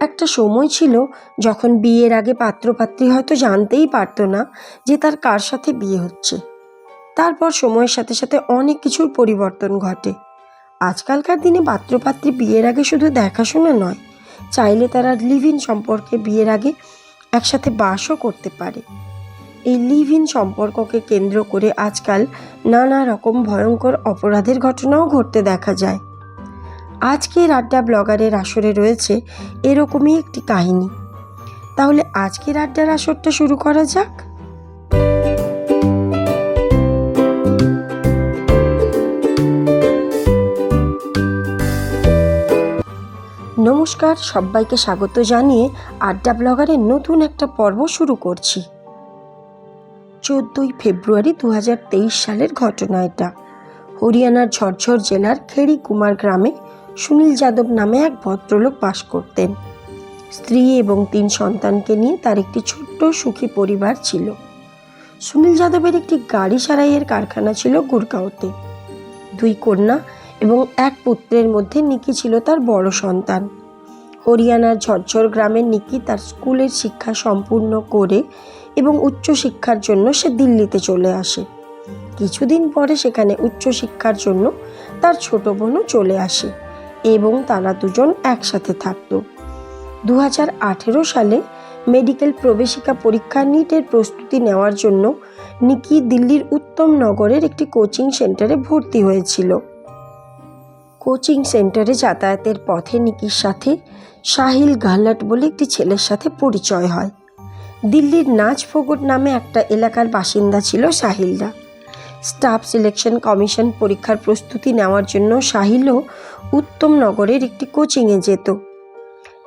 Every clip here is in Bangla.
একটা সময় ছিল যখন বিয়ের আগে পাত্রপাত্রী হয়তো জানতেই পারতো না যে তার কার সাথে বিয়ে হচ্ছে। তারপর সময়ের সাথে সাথে অনেক কিছুর পরিবর্তন ঘটে। আজকালকার দিনে পাত্রপাত্রী বিয়ের আগে শুধু দেখাশোনা নয়, চাইলে তারা লিভ ইন সম্পর্কে বিয়ের আগে একসাথে বাসও করতে পারে। এই লিভ ইন সম্পর্ককে কেন্দ্র করে আজকাল নানা রকম ভয়ঙ্কর অপরাধের ঘটনাও ঘটতে দেখা যায়। আজকের আড্ডা ব্লগারের আসরে রয়েছে এরকমই একটি কাহিনী। তাহলে আজকের আড্ডার আসরটা শুরু করা যাক। নমস্কার, সবাইকে স্বাগত জানিয়ে আড্ডা ব্লগারের নতুন একটা পর্ব শুরু করছি। চোদ্দোই ফেব্রুয়ারি দু হাজার তেইশ সালের ঘটনা এটা। হরিয়ানার ঝরঝর জেলার খেড়ি কুমার গ্রামে সুনীল যাদব নামে এক ভদ্রলোক বাস করতেন। স্ত্রী এবং তিন সন্তানকে নিয়ে তার একটি ছোট্ট সুখী পরিবার ছিল। সুনীল যাদবের একটি গাড়ি সারাইয়ের কারখানা ছিল গুরগাঁওতে। দুই কন্যা এবং এক পুত্রের মধ্যে নিকি ছিল তার বড় সন্তান। হরিয়ানার ঝরঝর গ্রামের নিকি তার স্কুলের শিক্ষা সম্পূর্ণ করে এবং উচ্চশিক্ষার জন্য সে দিল্লিতে চলে আসে। কিছুদিন পরে সেখানে উচ্চশিক্ষার জন্য তার ছোট বোনও চলে আসে। এবং তারা দুজন একসাথে থাকতো। দু সালে মেডিকেল প্রবেশিকা পরীক্ষা নিটের প্রস্তুতি নেওয়ার জন্য নিকি দিল্লির উত্তম নগরের একটি কোচিং সেন্টারে ভর্তি হয়েছিল। কোচিং সেন্টারে যাতায়াতের পথে নিকির সাথে সাহিল গাহলাট বলে একটি ছেলের সাথে পরিচয় হয়। দিল্লির নাচ ফোগট নামে একটা এলাকার বাসিন্দা ছিল সাহিলরা স্টাফ সিলেকশন কমিশন পরীক্ষার প্রস্তুতি নেওয়ার জন্য সাহিলও উত্তম নগরের একটি কোচিংয়ে যেত।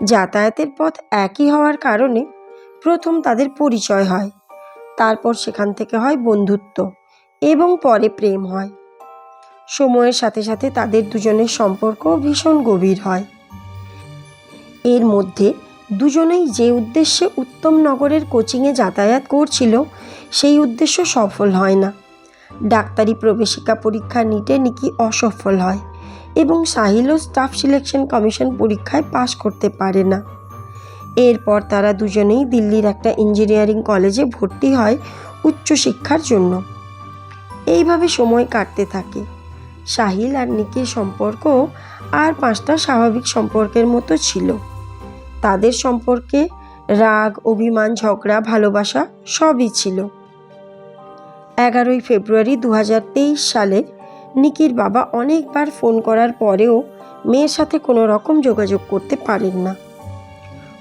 যাতায়াতের পথ একই হওয়ার কারণে প্রথম তাদের পরিচয় হয়। তারপর সেখান থেকে হয় বন্ধুত্ব এবং পরে প্রেম হয়। সময়ের সাথে সাথে তাদের দুজনের সম্পর্ক ভীষণ গভীর হয়। এর মধ্যে দুজনেই যে উদ্দেশ্যে উত্তম নগরের কোচিংয়ে যাতায়াত করছিল, সেই উদ্দেশ্য সফল হয় না। ডাক্তারি প্রবেশিকা পরীক্ষা নিটে নিকি অসফল হয় এবং সাহিলও স্টাফ সিলেকশন কমিশন পরীক্ষায় পাশ করতে পারে না। এরপর তারা দুজনেই দিল্লির একটা ইঞ্জিনিয়ারিং কলেজে ভর্তি হয় উচ্চশিক্ষার জন্য। এইভাবে সময় কাটতে থাকে। সাহিল আর নিকির সম্পর্ক আর পাঁচটা স্বাভাবিক সম্পর্কের মতো ছিল। তাদের সম্পর্কে রাগ, অভিমান, ঝগড়া, ভালোবাসা সবই ছিল। এগারোই ফেব্রুয়ারি দু হাজার তেইশ সালে নিকির বাবা অনেকবার ফোন করার পরেও মেয়ের সাথে কোনো রকম যোগাযোগ করতে পারেন না।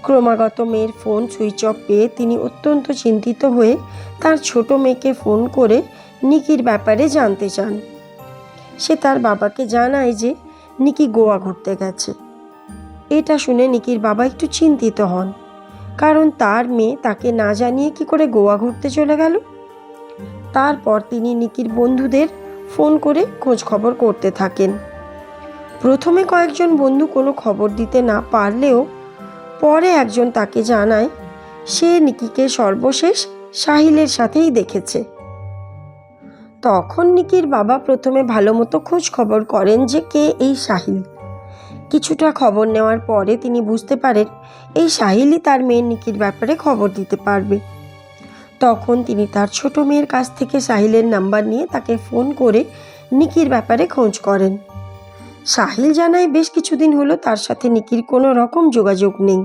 ক্রমাগত মেয়ের ফোন সুইচ অফ পেয়ে তিনি অত্যন্ত চিন্তিত হয়ে তার ছোট মেয়েকে ফোন করে নিকির ব্যাপারে জানতে চান। সে তার বাবাকে জানায় যে নিকি গোয়া ঘুরতে গেছে। এটা শুনে নিকির বাবা একটু চিন্তিত হন, কারণ তার মেয়ে তাকে না জানিয়ে কি করে গোয়া ঘুরতে চলে গেল? তারপর তিনি নিকির বন্ধুদের ফোন করে খোঁজ খবর করতে থাকেন। প্রথমে কয়েকজন বন্ধু কোনো খবর দিতে না পারলেও পরে একজন তাকে জানায়, সে নিকিকে সর্বশেষ সাহিলের সাথেই দেখেছে। তখন নিকির বাবা প্রথমে ভালো মতো খোঁজ খবর করেন যে কে এই সাহিল। কিছুটা খবর নেওয়ার পরে তিনি বুঝতে পারেন, এই সাহিলই তার মেয়ের নিকির ব্যাপারে খবর দিতে পারবে। তখন তিনি তার ছোট মেয়ের কাছ থেকে সাহিলের নাম্বার নিয়ে তাকে ফোন করে নিকির ব্যাপারে খোঁজ করেন। সাহিল জানায়, বেশ কিছুদিন হলো তার সাথে নিকির কোনো রকম যোগাযোগ নেই।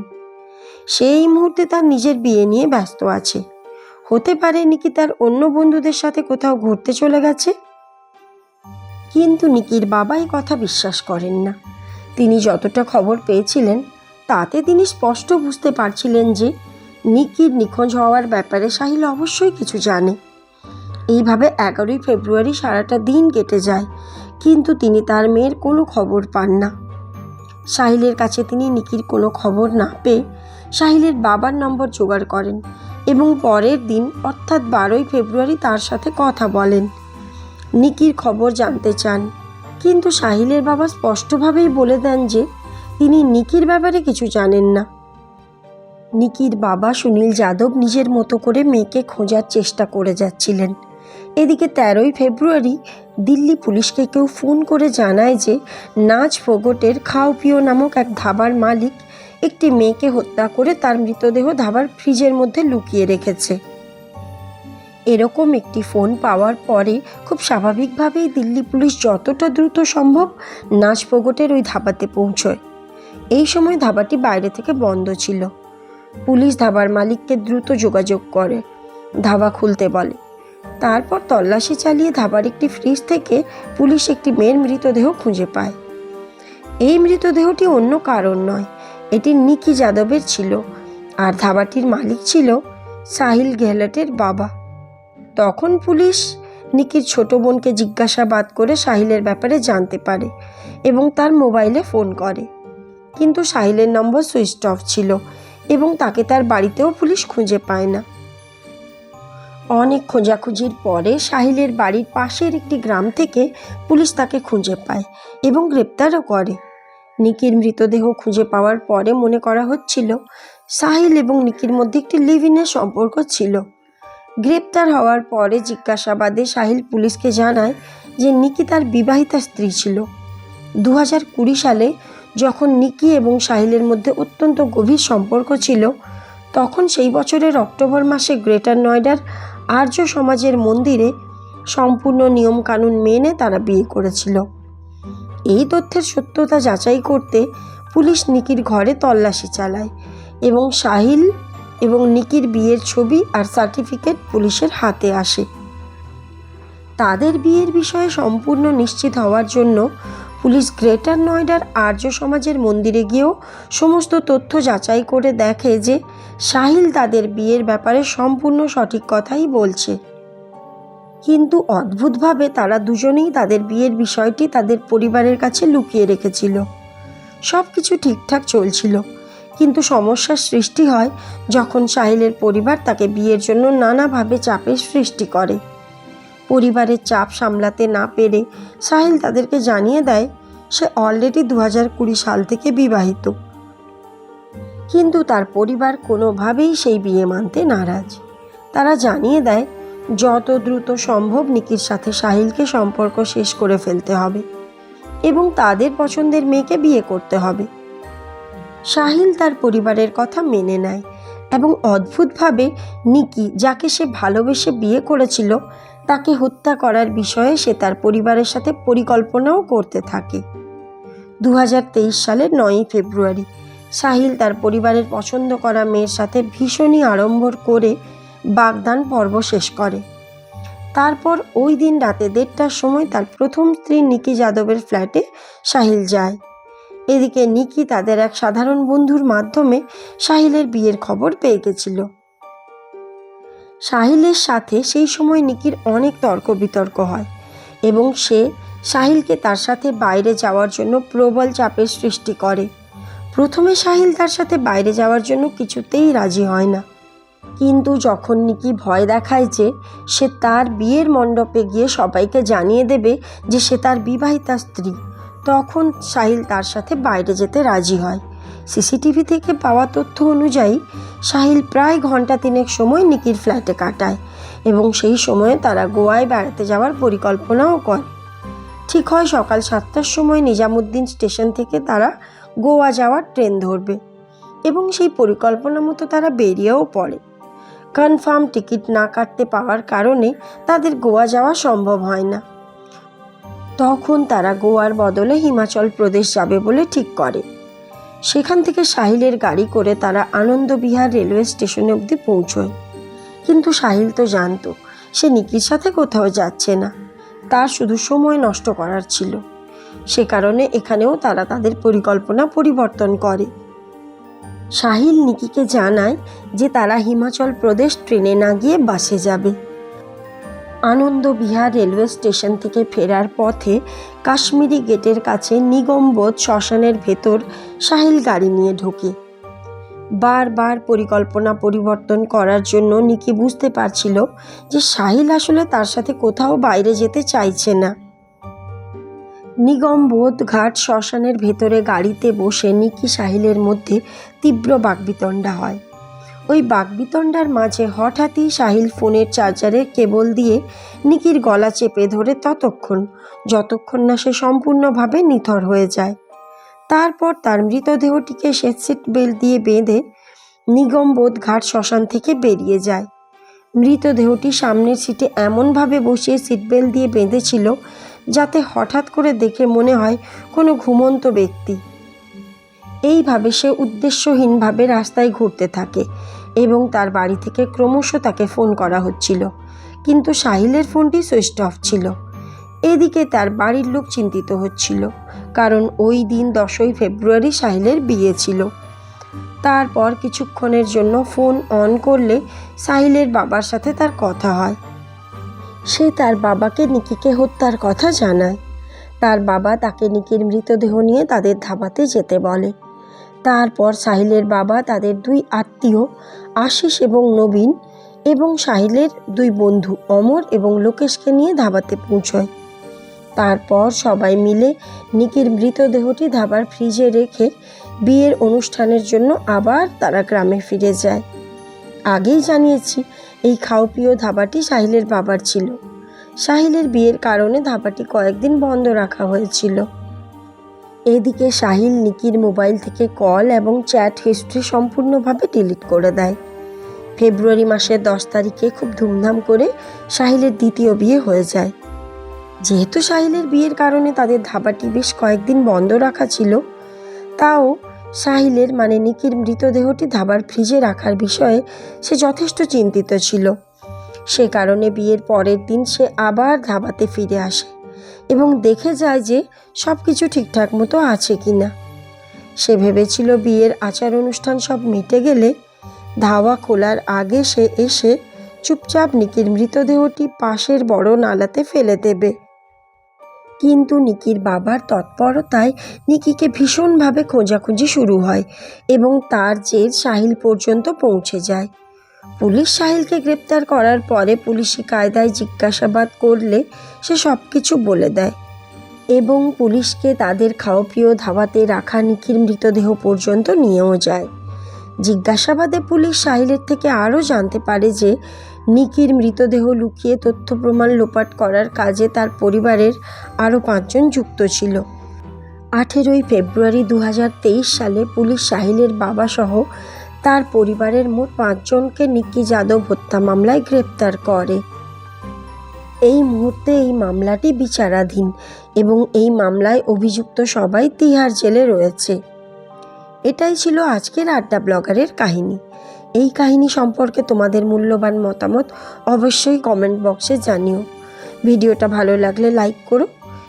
সেই মুহূর্তে তার নিজের বিয়ে নিয়ে ব্যস্ত আছে। হতে পারে নিকি তার অন্য বন্ধুদের সাথে কোথাও ঘুরতে চলে গেছে? কিন্তু নিকির বাবা এই কথা বিশ্বাস করেন না। তিনি যতটা খবর পেয়েছিলেন, তাতে তিনি স্পষ্ট বুঝতে পারছিলেন যে নিকির নিখোঁজ হওয়ার ব্যাপারে সাহিল অবশ্যই কিছু জানে। এইভাবে এগারোই ফেব্রুয়ারি সারাটা দিন কেটে যায়, কিন্তু তিনি তার মেয়ের কোনো খবর পান না। সাহিলের কাছে তিনি নিকির কোনো খবর না পেয়ে সাহিলের বাবার নম্বর জোগাড় করেন এবং পরের দিন অর্থাৎ বারোই ফেব্রুয়ারি তার সাথে কথা বলেন। নিকির খবর জানতে চান, কিন্তু সাহিলের বাবা স্পষ্টভাবেই বলে দেন যে তিনি নিকির ব্যাপারে কিছু জানেন না। নিকির বাবা সুনীল যাদব নিজের মতো করে মেয়েকে খোঁজার চেষ্টা করে যাচ্ছিলেন। এদিকে তেরোই ফেব্রুয়ারি দিল্লি পুলিশকে কেউ ফোন করে জানায় যে নাচ ফোগটের খাওপিও নামক এক ধাবার মালিক একটি মেয়েকে হত্যা করে তার মৃতদেহ ধাবার ফ্রিজের মধ্যে লুকিয়ে রেখেছে। এরকম একটি ফোন পাওয়ার পরে খুব স্বাভাবিকভাবেই দিল্লি পুলিশ যতটা দ্রুত সম্ভব নাচপোগটের ওই ধাবাতে পৌঁছয়। এই সময় ধাবাটি বাইরে থেকে বন্ধ ছিল। পুলিশ ধাবার মালিককে দ্রুত যোগাযোগ করে। ধাবা খুলতে বলে। তারপর তল্লাশি চালিয়ে ধাবার একটি ফ্রিজ থেকে পুলিশ একটি মেয়ের মৃতদেহ খুঁজে পায়। এই মৃতদেহটি অন্য কারণ নয়, এটি নিকি যাদবের ছিল আর ধাবাটির মালিক ছিল সাহিল গেহলটের বাবা। তখন পুলিশ নিকির ছোট বোনকে জিজ্ঞাসাবাদ করে সাহিলের ব্যাপারে জানতে পারে এবং তার মোবাইলে ফোন করে। কিন্তু সাহিলের নম্বর সুইচ অফ ছিল এবং তাকে তার বাড়িতেও পুলিশ খুঁজে পায় না। অনেক খোঁজাখুঁজির পরে সাহিলের বাড়ির পাশের একটি গ্রাম থেকে পুলিশ তাকে খুঁজে পায় এবং গ্রেপ্তারও করে। নিকির মৃতদেহ খুঁজে পাওয়ার পরে মনে করা হচ্ছিল, সাহিল এবং নিকির মধ্যে একটি লিভিনের সম্পর্ক ছিল। গ্রেপ্তার হওয়ার পরে জিজ্ঞাসাবাদে সাহিল পুলিশকে জানায় যে নিকি তার বিবাহিতা স্ত্রী ছিল। দু হাজার কুড়ি সালে যখন নিকি এবং সাহিলের মধ্যে অত্যন্ত গভীর সম্পর্ক ছিল, তখন সেই বছরের অক্টোবর মাসে গ্রেটার নয়ডার আর্য সমাজের মন্দিরে সম্পূর্ণ নিয়মকানুন মেনে তারা বিয়ে করেছিল। এই তথ্যের সত্যতা যাচাই করতে পুলিশ নিকির ঘরে তল্লাশি চালায় এবং সাহিল এবং নিকির বিয়ের ছবি আর সার্টিফিকেট পুলিশের হাতে আসে। তাদের বিয়ের বিষয়ে সম্পূর্ণ নিশ্চিত হওয়ার জন্য পুলিশ গ্রেটার নয়ডার আর্য সমাজের মন্দিরে গিয়েও সমস্ত তথ্য যাচাই করে দেখে যে সাহিল তাদের বিয়ের ব্যাপারে সম্পূর্ণ সঠিক কথাই বলছে। কিন্তু অদ্ভুতভাবে তারা দুজনেই তাদের বিয়ের বিষয়টি তাদের পরিবারের কাছে লুকিয়ে রেখেছিল। সব কিছু ঠিকঠাক চলছিল, কিন্তু সমস্যার সৃষ্টি হয় যখন সাহিলের পরিবার তাকে বিয়ের জন্য নানাভাবে চাপের সৃষ্টি করে। পরিবারের চাপ সামলাতে না পেরে সাহিল তাদেরকে জানিয়ে দেয়, সে অলরেডি দু কুড়ি সাল থেকে বিবাহিত। কিন্তু তার পরিবার কোনোভাবেই সেই বিয়ে মানতে নারাজ। তারা জানিয়ে দেয়, যত দ্রুত সম্ভব নিকির সাথে সাহিলকে সম্পর্ক শেষ করে ফেলতে হবে এবং তাদের পছন্দের মেয়েকে বিয়ে করতে হবে। সাহিল তার পরিবারের কথা মেনে নেয় এবং অদ্ভুতভাবে নিকি, যাকে সে ভালোবেসে বিয়ে করেছিল তাকে হত্যা করার বিষয়ে সে তার পরিবারের সাথে পরিকল্পনাও করতে থাকে। দু হাজার তেইশ সালের নয়ই ফেব্রুয়ারি, সাহিল তার পরিবারের পছন্দ করা মেয়ের সাথে ভীষণই আড়ম্বর করে বাগদান পর্ব শেষ করে। তারপর ওই দিন রাতে দেড়টার সময় তার প্রথম স্ত্রী নিকি যাদবের ফ্ল্যাটে সাহিল যায়। এদিকে নিকি তাদের এক সাধারণ বন্ধুর মাধ্যমে সাহিলের বিয়ের খবর পেয়ে গেছিল। সাহিলের সাথে সেই সময় নিকির অনেক তর্ক বিতর্ক হয় এবং সে সাহিলকে তার সাথে বাইরে যাওয়ার জন্য প্রবল চাপের সৃষ্টি করে। প্রথমে সাহিল তার সাথে বাইরে যাওয়ার জন্য কিছুতেই রাজি হয় না। কিন্তু যখন নিকি ভয় দেখায় যে সে তার বিয়ের মণ্ডপে গিয়ে সবাইকে জানিয়ে দেবে যে সে তার বিবাহিতা স্ত্রী, তখন সাহিল তার সাথে বাইরে যেতে রাজি হয়। সিসিটিভি থেকে পাওয়া তথ্য অনুযায়ী, সাহিল প্রায় ঘণ্টা তিনেক সময় নিকির ফ্ল্যাটে কাটায় এবং সেই সময়ে তারা গোয়ায় বেড়াতে যাওয়ার পরিকল্পনাও করে। ঠিক হয় সকাল সাতটার সময় নিজামুদ্দিন স্টেশন থেকে তারা গোয়া যাওয়ার ট্রেন ধরবে এবং সেই পরিকল্পনা মতো তারা বেরিয়েও পড়ে। কনফার্ম টিকিট না কাটতে পাওয়ার কারণে তাদের গোয়া যাওয়া সম্ভব হয় না। তখন তারা গোয়ার বদলে হিমাচল প্রদেশ যাবে বলে ঠিক করে। সেখান থেকে সাহিলের গাড়ি করে তারা আনন্দবিহার রেলওয়ে স্টেশনে অবধি পৌঁছয়। কিন্তু সাহিল তো জানতো, সে নিকির সাথে কোথাও যাচ্ছে না। তার শুধু সময় নষ্ট করার ছিল। সে কারণে এখানেও তারা তাদের পরিকল্পনা পরিবর্তন করে। সাহিল নিকিকে জানায় যে তারা হিমাচল প্রদেশ ট্রেনে না গিয়ে বাসে যাবে। আনন্দ বিহার রেলওয়ে স্টেশন থেকে ফেরার পথে কাশ্মীরি গেটের কাছে নিগমবোধ শ্মশানের ভেতর সাহিল গাড়ি নিয়ে ঢোকে। বারবার পরিকল্পনা পরিবর্তন করার জন্য নিকি বুঝতে পারছিল যে সাহিল আসলে তার সাথে কোথাও বাইরে যেতে চাইছে না। নিগমবোধ ঘাট শ্মশানের ভেতরে গাড়িতে বসে নিকি সাহিলের মধ্যে তীব্র বাকবিতণ্ডা হয়। ওই বাকবিতণ্ডার মাঝে হঠাৎই সাহিল ফোনের চার্জারের কেবল দিয়ে নিকির গলা চেপে ধরে ততক্ষণ, যতক্ষণ না সে সম্পূর্ণভাবে নিথর হয়ে যায়। তারপর তার মৃতদেহটিকে সে সিট বেল্ট দিয়ে বেঁধে নিগমবোধ ঘাট শ্মশান থেকে বেরিয়ে যায়। মৃতদেহটি সামনের সিটে এমনভাবে বসিয়ে সিট বেল্ট দিয়ে বেঁধেছিল যাতে হঠাৎ করে দেখে মনে হয় কোনো ঘুমন্ত ব্যক্তি। এইভাবে সে উদ্দেশ্যহীনভাবে রাস্তায় ঘুরতে থাকে। এবং তার বাড়ি থেকে ক্রমশ তাকে ফোন করা হচ্ছিল। কিন্তু সাহিলের ফোনটি সুইচ অফ ছিল। এদিকে তার বাড়ির লোক চিন্তিত হচ্ছিল, কারণ ওই দিন দশই ফেব্রুয়ারি সাহিলের বিয়ে ছিল। তারপর কিছুক্ষণের জন্য ফোন অন করলে সাহিলের বাবার সাথে তার কথা হয়। সে তার বাবাকে নিকিকে হত্যার কথা জানায়। তার বাবা তাকে নিকির মৃতদেহ নিয়ে তাদের ধাবাতে যেতে বলে। তারপর সাহিলের বাবা, তাদের দুই আত্মীয়, আশিস এবং নবীন এবং সাহিলের দুই বন্ধু অমর এবং লোকেশকে নিয়ে ধাবাতে পৌঁছয়। তারপর সবাই মিলে নিকির মৃতদেহটি ধাবার ফ্রিজে রেখে বিয়ের অনুষ্ঠানের জন্য আবার তারা গ্রামে ফিরে যায়। আগেই জানিয়েছি, এই খাওপিও ধাবাটি সাহিলের বাবার ছিল। সাহিলের বিয়ের কারণে ধাবাটি কয়েকদিন বন্ধ রাখা হয়েছিল। এদিকে সাহিল নিকির মোবাইল থেকে কল এবং চ্যাট হিস্ট্রি সম্পূর্ণভাবে ডিলিট করে দেয়। ফেব্রুয়ারি মাসের দশ তারিখে খুব ধুমধাম করে সাহিলের দ্বিতীয় বিয়ে হয়ে যায়। যেহেতু সাহিলের বিয়ের কারণে তাদের ধাবাটি বেশ কয়েকদিন বন্ধ রাখা ছিল, তাও সাহিলের মানে নিকির মৃতদেহটি ধাবার ফ্রিজে রাখার বিষয়ে সে যথেষ্ট চিন্তিত ছিল। সে কারণে বিয়ের পরের দিন সে আবার ধাবাতে ফিরে আসে। এবং দেখে যায় যে সব কিছু ঠিকঠাক মতো আছে কি না সে ভেবেছিল বিয়ের আচার অনুষ্ঠান সব মিটে গেলে ধাওয়া খোলার আগে সে এসে চুপচাপ নিকির মৃতদেহটি পাশের বড় নালাতে ফেলে দেবে। কিন্তু নিকির বাবার তৎপরতায় নিকিকে ভীষণভাবে খোঁজাখুঁজি শুরু হয় এবং তার জের সাহিল পর্যন্ত পৌঁছে যায়। পুলিশ সাহিলকে গ্রেপ্তার করার পরে পুলিশি কায়দায় জিজ্ঞাসাবাদ করলে সে সব কিছু বলে দেয় এবং পুলিশকে তাদের খাওয়াপ্রিয় ধাবাতে রাখা নিকির মৃতদেহ পর্যন্ত নিয়েও যায়। জিজ্ঞাসাবাদে পুলিশ সাহিলের থেকে আরও জানতে পারে যে নিকির মৃতদেহ লুকিয়ে তথ্য প্রমাণ লোপাট করার কাজে তার পরিবারের আরও পাঁচজন যুক্ত ছিল। আঠেরোই ফেব্রুয়ারি দু হাজার তেইশ সালে পুলিশ সাহিলের বাবাসহ তার পরিবারের মোট পাঁচজনকে নিকি যাদব হত্যা মামলায় গ্রেপ্তার করে। এই মুহূর্তে এই মামলাটি বিচারাধীন এবং এই মামলায় অভিযুক্ত সবাই তিহার জেলে রয়েছে। এটাই ছিল আজকের আড্ডা ব্লগারের কাহিনী। এই কাহিনী সম্পর্কে তোমাদের মূল্যবান মতামত অবশ্যই কমেন্ট বক্সে জানিও। ভিডিওটা ভালো লাগলে লাইক করো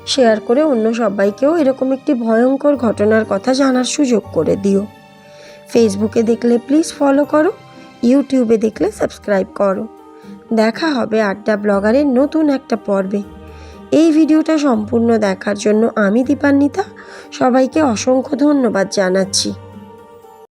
শেয়ার করে অন্য সবাইকেও এরকম একটি ভয়ঙ্কর ঘটনার কথা জানার সুযোগ করে দিও। ফেসবুকে দেখলে প্লিজ ফলো করো, ইউটিউবে দেখলে সাবস্ক্রাইব করো। দেখা হবে আড্ডা ব্লগারের নতুন একটা পর্বে। এই ভিডিওটা সম্পূর্ণ দেখার জন্য আমি দীপান্বিতা, সবাইকে অসংখ্য ধন্যবাদ জানাচ্ছি।